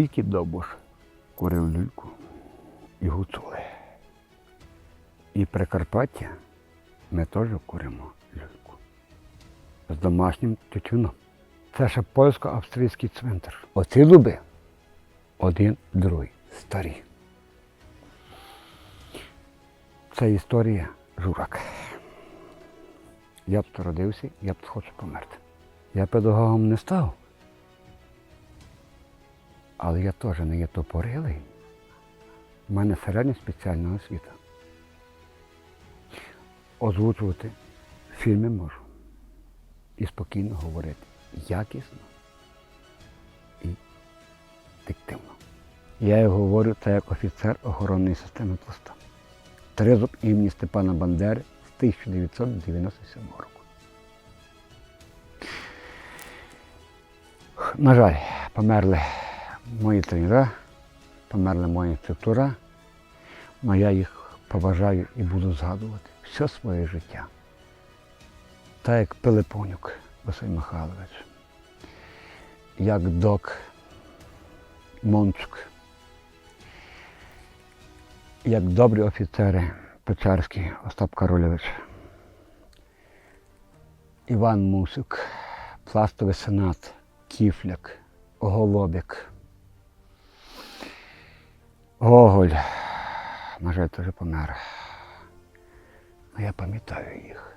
тільки Довбуш курив люльку і гуцули. І Прикарпаття ми теж куримо люльку. З домашнім тютюном. Це ще польсько-австрійський цвинтар. Оці дуби один, другий, старі. Це історія журак. Я б родився, я б хочу померти. Я педагогом не став. Але я теж не є топорилий. У мене середня спеціальна освіта. Озвучувати фільми можу. І спокійно говорити якісно і диктивно. Я говорю це як офіцер охоронної системи пласта. Тризуб імені Степана Бандери з 1997 року. На жаль, померли мої тренера, померли мої інструктора, але я їх поважаю і буду згадувати все своє життя. Так як Пилипонюк Василь Михайлович, як док Мончук, як добрі офіцери Печерський Остап Карольович, Іван Мусюк, Пластовий сенат, Кіфляк, Голобік, Гоголь, на жаль, теж помер. Але я пам'ятаю їх.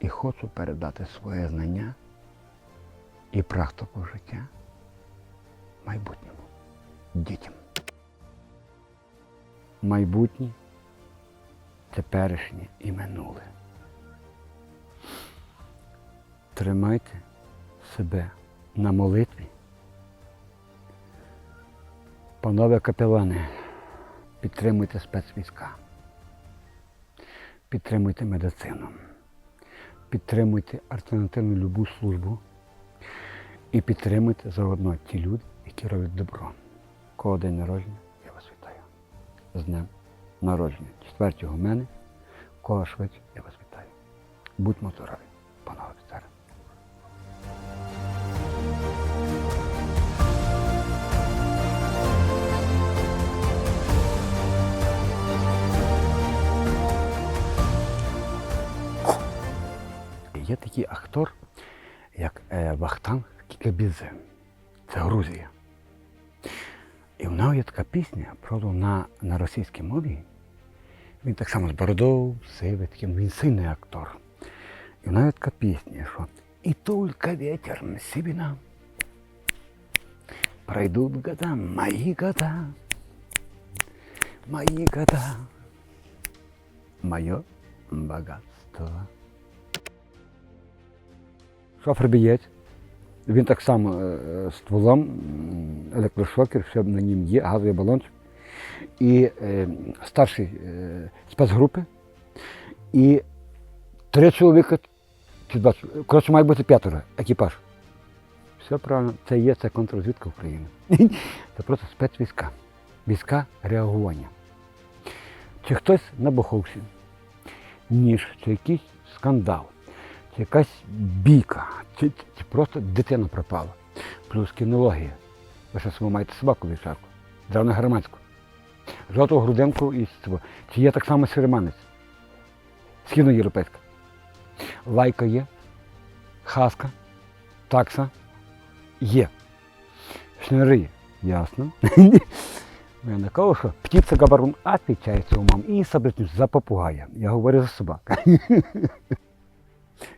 І хочу передати своє знання і практику життя майбутньому дітям. Майбутнє, теперішнє і минуле. Тримайте себе на молитві. Панове капелани, підтримуйте спецвійська, підтримуйте медицину, підтримуйте альтернативну любу службу і підтримуйте заодно ті люди, які роблять добро. Кого день народження, я вас вітаю. З днем народження. Четвертого в мене, кого швидше, я вас вітаю. Будьмо здорові, панове офіцери. Є такий актор, як е, Вахтанг Кікабідзе. Це Грузія. І в нього є така пісня, правда, на, на російській мові. Він так само з бородою, сивий, він сильний актор. І в нього є така пісня, що і тільки ветер на сібіна. Пройдут года, мои года, мои года, мое богатство. Шофер бієць. Він так само е, стволом, електрошокер, все на нім є, газовий балончик. І е, старший е, спецгрупи. І три чоловіка, чи два, коротше, має бути п'ятеро екіпаж. Все правильно, це є це контррозвідка України. Це просто спецвійська. Війська реагування. Чи хтось набухався, ніж, чи якийсь скандал, якась бійка, чи, чи просто дитина пропала. Плюс кінологія. Ви що само маєте собаку вівчарку, державну громадську, жовту грудинку і цього. Чи є так само сиреманець? Східноєвропейська. Лайка є, хаска, такса є. Шнури є. Ясно. Я не кажу, що птиця габарун отвечається умам і собачник за попугая. Я говорю за собак.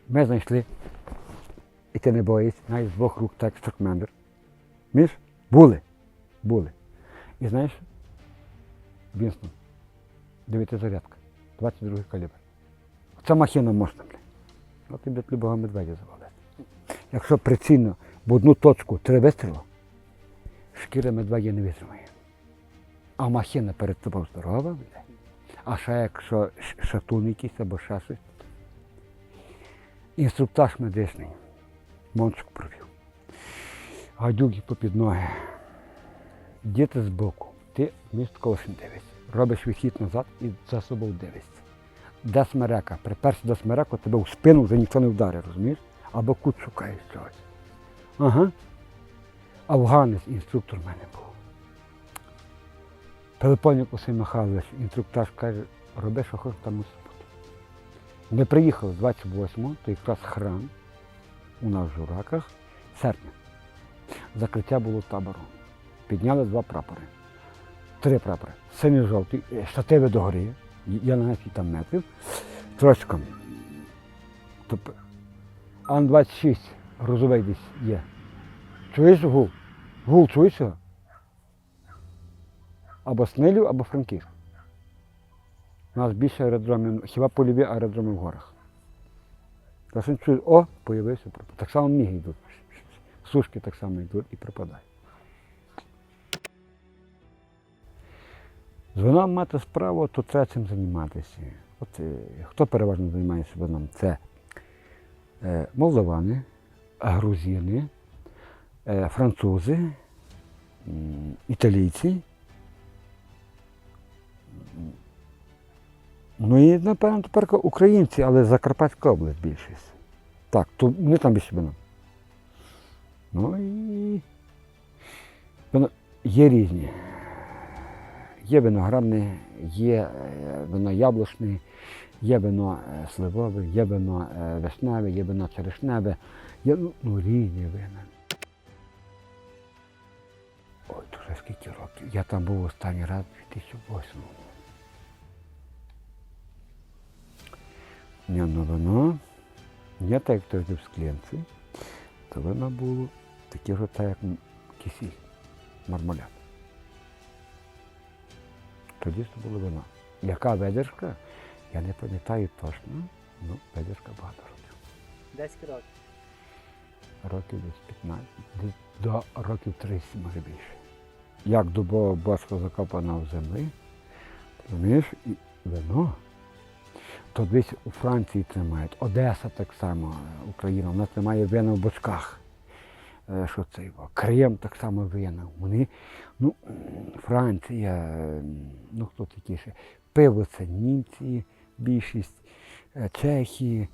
Ми знайшли, і ти не боїшся, навіть з двох рук так строкмендер. Між? Були. Були. І знаєш, Вінстон, дев'ятизарядка, 22 калібр. Це махіна мощна, блядь. От і блядь, любого медведя завалити. Якщо прицільно в одну точку три вистріли, шкіра медведя не витримає. А махіна перед тобою здорова, блядь. А ще якщо шатун якийсь або ще щось. Інструктаж медичний. Мончик провів. Гадюки попід ноги. Діти збоку. Ти міст колошин дивишся. Робиш відхід назад і за собою дивишся. Де смерека? Приперся до смереку, тебе в спину вже ніхто не вдарить, розумієш? Або кут шукаєш чогось. Ага. Афганець, інструктор в мене був. Пилипонік Василь Михайлович, інструктаж каже, роби, що хочеш, там бути. Ми приїхали 28-го, то якраз храм у нас в Жураках, серпня. Закриття було табору. Підняли два прапори. Три прапори. Синій жовтий, е, штативи догори. Я на там метрів. Трошка. Тобто, Ан-26 грузовий десь є. Чуєш гул? Гул чуєш його? Або Снилів, або Франківськ. У нас більше аеродромів, хіба польові аеродроми в горах. Та чуєш, о, появився пропад. Так само міги йдуть. Сушки так само йдуть і пропадають. З мати справу, то треба цим займатися. От е, хто переважно займається вином? Це е, молдавани, грузини, е, французи, м, італійці. Ну і, напевно, тепер українці, але Закарпатська область більшість. Так, то не там більше вино. Ну і є різні. Є виноградне, є е, вино яблучне, є вино е, сливове, є вино е, вишневе, є вино черешневе, є ну, ну, різні вина. Ой, вже скільки років. Я там був останній раз у 2008 Ні, ну вино, не так, як тоді в склянці, то вино було таке ж так, як кисіль, мармоляд. Тоді це було вино. Яка видержка, я не пам'ятаю точно, ну, видержка багато років. 10 років. Років десь 15, десь до років 30, може більше. Як дубова бочка закопана в землі, розумієш, і вино. То десь у Франції тримають, Одеса так само, Україна, вона тримає вина в бочках. Е, Що це його? Крим так само вина. Вони, ну, Франція, ну хто такі ще? Пиво це німці, більшість, е, чехи,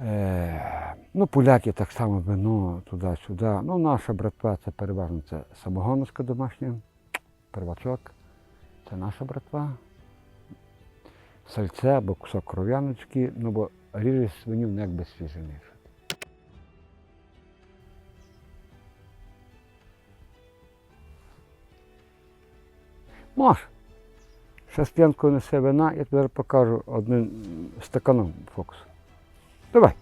е, ну, поляки так само вино туди-сюди. Ну, наша братва це переважно це самогоновська домашня, первачок, це наша братва сальце або кусок кров'яночки, ну бо ріжеш свиню не як без свіжини. Маш, з несе вина, я тобі покажу одним стаканом фокусу. Давай.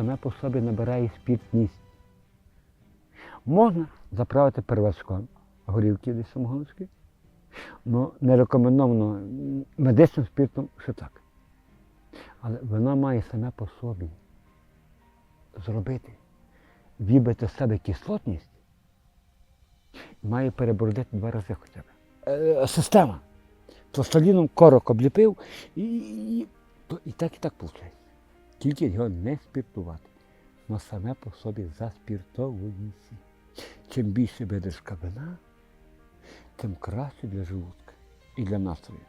Саме по собі набирає спіртність. Можна заправити первачком горілки десь самогонські, але не рекомендовано медичним спиртом, що так. Але вино має саме по собі зробити, вібити з себе кислотність, і має перебородити два рази хоча б. Е, система. Пластиліном корок обліпив і, і, і, і так і так виходить. Тільки його не спіртувати. Воно саме по собі заспіртовується. Чим більше видержка вина, тим краще для желудка і для настрою.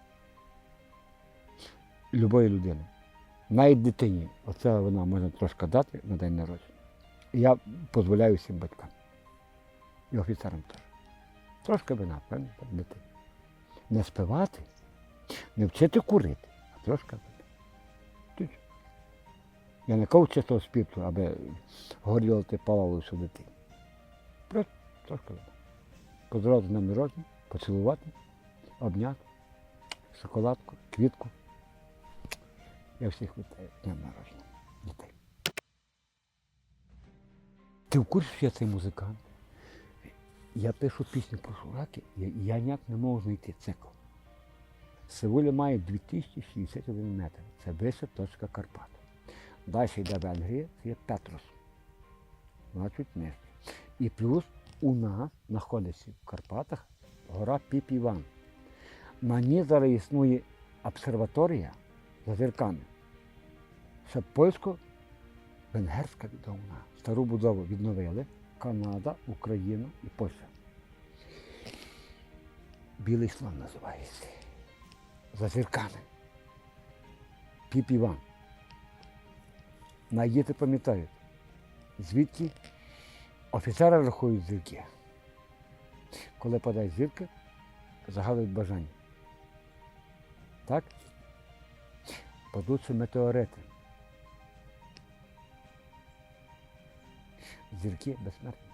Любої людини. Навіть дитині. Оце вона можна трошки дати на день народження. Я дозволяю всім батькам. І офіцерам теж. Трошки вина, певно, дитині. Не спивати, не вчити курити, а трошки вина. Я не кажу чистого спірту, аби горілити палало всю дитину. Просто трошки вина. Поздоровити з днем поцілувати, обняти, шоколадку, квітку. Я всіх вітаю днем народження дітей. Ти в курсі, що я цей музикант? Я пишу пісню про шураки, і я ніяк не можу знайти цикл. Севуля має 2061 метр. Це вища точка Карпат. Далі йде Венгрія, є Петрос. Значить нижче. І плюс у нас знаходиться в Карпатах гора Піп Іван. На ній зараз існує обсерваторія за зірками. Це польсько-венгерська відомна. Стару будову відновили Канада, Україна і Польща. Білий слон називається. За зірками. Піп Іван. Найдіти пам'ятають, звідки офіцери рахують зірки. Коли падає зірка, загадують бажання. Так? Падуться метеорити. Зірки безсмертні.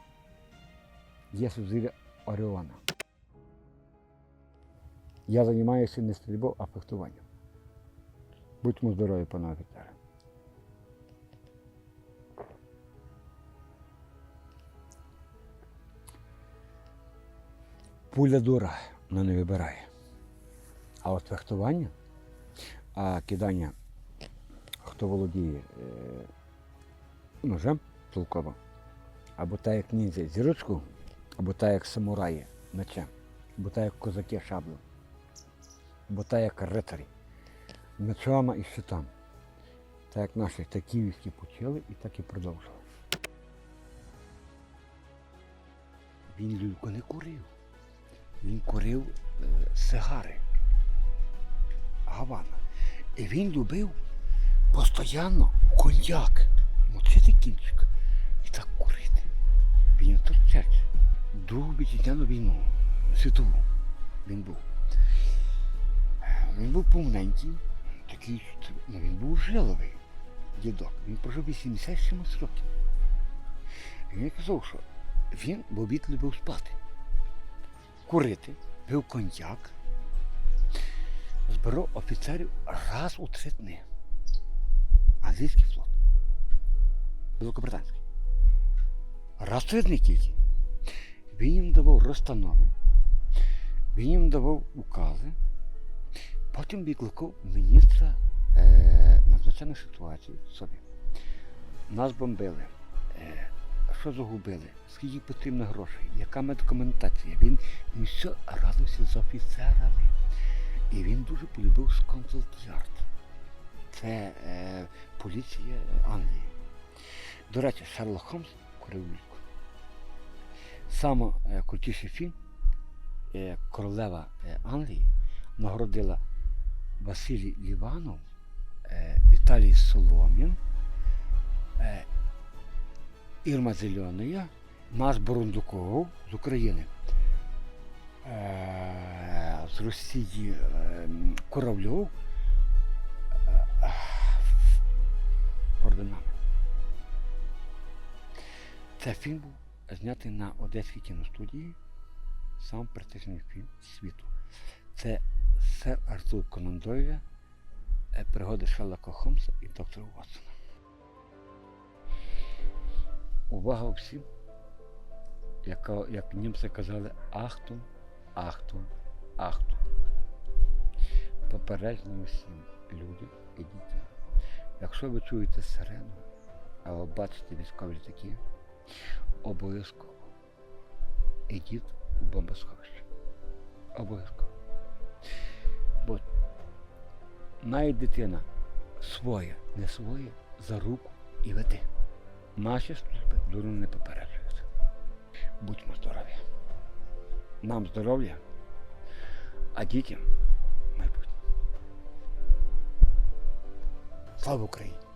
Є сузір'я Оріона. Я займаюся не стрільбою, а фехтуванням. Будьмо здорові, пане офіцере. Пуля дура, вона не вибирає. А от фехтування, а кидання, хто володіє е, ножем толково, або так як ніндзя зірочку, або так як самураї мечем, або так як козаки шаблю, або так як рицарі мечами і щитами. Так як наші так київські почали і так і продовжили. Він люльку не курив. Він курив е, сигари. Гавана. І він любив постійно коньяк. Мочити кінчик і так курити. Він торчать. Другу вітчизняну війну, світову він був. Е, Він був повненький, такий, ну, він був жиловий дідок. Він прожив 80 чимось років. І він казав, що він в обід любив спати курити, пив коньяк, збирав офіцерів раз у три дні. Англійський флот. Великобританський. Раз у три дні тільки. Він їм давав розстанови, він їм давав укази, потім викликав міністра е, надзвичайних ситуацій собі. Нас бомбили. Е, що загубили, скільки потрібно грошей, яка медикаментація. Він, все радився з офіцерами. І він дуже полюбив Сконтелд-Ярд. Це е, поліція Англії. До речі, Шерлок Холмс курив люльку. Саме е, крутіший фільм е, Королева е, Англії нагородила Василій Ліванов, е, Віталій Соломін. Е, Ірма Зеленая, наш Бурундуков з України, е, з Росії е, Куравльов е, орденами. Це фільм був знятий на Одеській кіностудії, сам престижний фільм світу. Це сер Артур Конан Дойля, е, пригоди Шерлока Холмса і доктора Ватсона. Увага всім, яка, як німці казали, ахтун, ахтун, ахтун. Попередження всім людям і дітям. Якщо ви чуєте сирену, або бачите військові літаки, обов'язково ідіть у бомбосховище. Обов'язково. Бо навіть дитина своє, не своє, за руку і веде. Наші служби дурно не попереджують. Будьмо здорові. Нам здоров'я, а дітям майбутнє. Слава Україні!